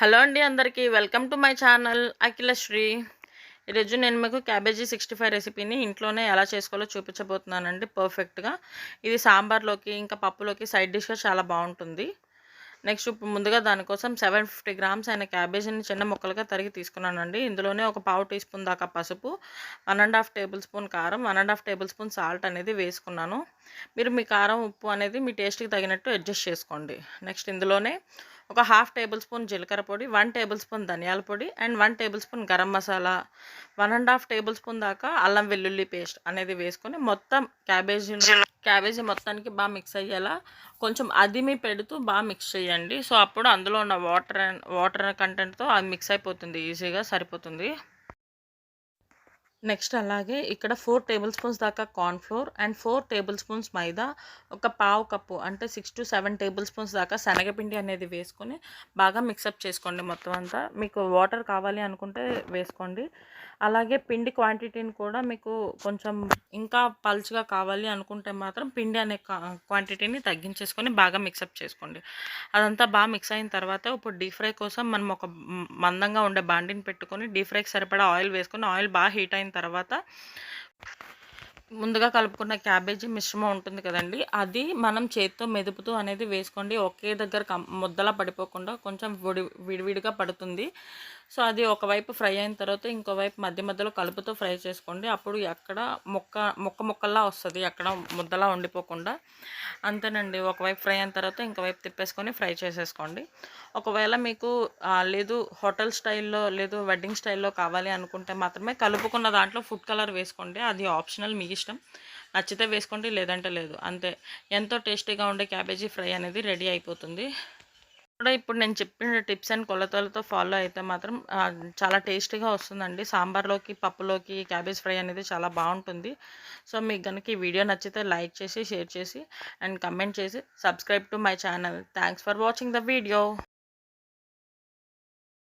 Hello అండి అందరికీ. Welcome to my channel Akhilasri ఈరోజు నేను మీకు క్యాబేజీ సిక్స్టీ ఫైవ్ రెసిపీని ఇంట్లోనే ఎలా చేసుకోవాలో చూపించబోతున్నానండి పర్ఫెక్ట్గా. ఇది సాంబార్లోకి ఇంకా పప్పులోకి సైడ్ డిష్గా చాలా బాగుంటుంది. నెక్స్ట్ ముందుగా దానికోసం సెవెన్ ఫిఫ్టీ గ్రామ్స్ అయిన క్యాబేజీని చిన్న ముక్కలుగా తరిగి తీసుకున్నానండి. ఇందులోనే ఒక పావు టీ స్పూన్ దాకా పసుపు one and half tablespoon కారం one and half tablespoon salt అనేది వేసుకున్నాను. మీరు మీ కారం ఉప్పు అనేది మీ టేస్ట్కి తగినట్టు అడ్జస్ట్ చేసుకోండి. నెక్స్ట్ ఇందులోనే ఒక హాఫ్ టేబుల్ స్పూన్ జీలకర్ర పొడి వన్ టేబుల్ స్పూన్ ధనియాల పొడి and one tablespoon garam masala. One and half tablespoon దాకా అల్లం వెల్లుల్లి పేస్ట్ అనేది వేసుకొని మొత్తం క్యాబేజీ క్యాబేజీ మొత్తానికి బాగా మిక్స్ అయ్యేలా కొంచెం అదిమి పెడుతూ బాగా మిక్స్ చేయండి. సో అప్పుడు అందులో ఉన్న వాటర్ వాటర్ కంటెంట్తో అది మిక్స్ అయిపోతుంది ఈజీగా సరిపోతుంది. నెక్స్ట్ అలాగే ఇక్కడ ఫోర్ టేబుల్ స్పూన్స్ దాకా cornflour and four tablespoons maida ఒక పావు కప్పు అంటే six to seven tablespoons దాకా శనగపిండి అనేది వేసుకొని బాగా మిక్సప్ చేసుకోండి మొత్తం అంతా. మీకు వాటర్ కావాలి అనుకుంటే వేసుకోండి. అలాగే పిండి క్వాంటిటీని కూడా మీకు కొంచెం ఇంకా పల్చగా కావాలి అనుకుంటే మాత్రం పిండి అనే క్వాంటిటీని తగ్గించేసుకొని బాగా మిక్సప్ చేసుకోండి. అదంతా బాగా మిక్స్ అయిన తర్వాత ఇప్పుడు డీప్ ఫ్రై కోసం మనం ఒక మందంగా ఉండే బాండిని పెట్టుకొని డీప్ ఫ్రైకి సరిపడా ఆయిల్ వేసుకొని ఆయిల్ బాగా హీట్ అయిన తర్వాత ముందుగా కలుపుకున్న క్యాబేజీ మిశ్రమం ఉంటుంది కదండి అది మనం చేతితో మెదుపుతూ అనేది వేసుకోండి. ఒకే దగ్గర ముద్దలా పడిపోకుండా కొంచెం విడి విడివిడిగా పడుతుంది. సో అది ఒకవైపు ఫ్రై అయిన తర్వాత ఇంకోవైపు మధ్య మధ్యలో కలుపుతో ఫ్రై చేసుకోండి. అప్పుడు ఎక్కడ మొక్క మొక్క మొక్కల్లా వస్తుంది. ఎక్కడ ముద్దలా ఉండిపోకుండా. అంతేనండి. ఒకవైపు ఫ్రై అయిన తర్వాత ఇంకోవైపు తిప్పేసుకొని ఫ్రై చేసేసుకోండి. ఒకవేళ మీకు లేదు హోటల్ స్టైల్లో లేదు వెడ్డింగ్ స్టైల్లో కావాలి అనుకుంటే మాత్రమే కలుపుకున్న దాంట్లో ఫుడ్ కలర్ వేసుకోండి. అది ఆప్షనల్ మీ ఇష్టం. నచ్చితే వేసుకోండి లేదంటే లేదు. అంతే. ఎంతో టేస్టీగా ఉండే క్యాబేజీ ఫ్రై అనేది రెడీ అయిపోతుంది. కూడా ఇప్పుడు నేను చెప్పిన టిప్స్ అండ్ కొలతలతో ఫాలో అయితే మాత్రం చాలా టేస్టీగా వస్తుందండి. సాంబార్లోకి పప్పులోకి క్యాబేజ్ ఫ్రై అనేది చాలా బాగుంటుంది. సో మీకు కనుక ఈ వీడియో నచ్చితే లైక్ చేసి షేర్ చేసి అండ్ కమెంట్ చేసి subscribe to my channel. Thanks for watching the video.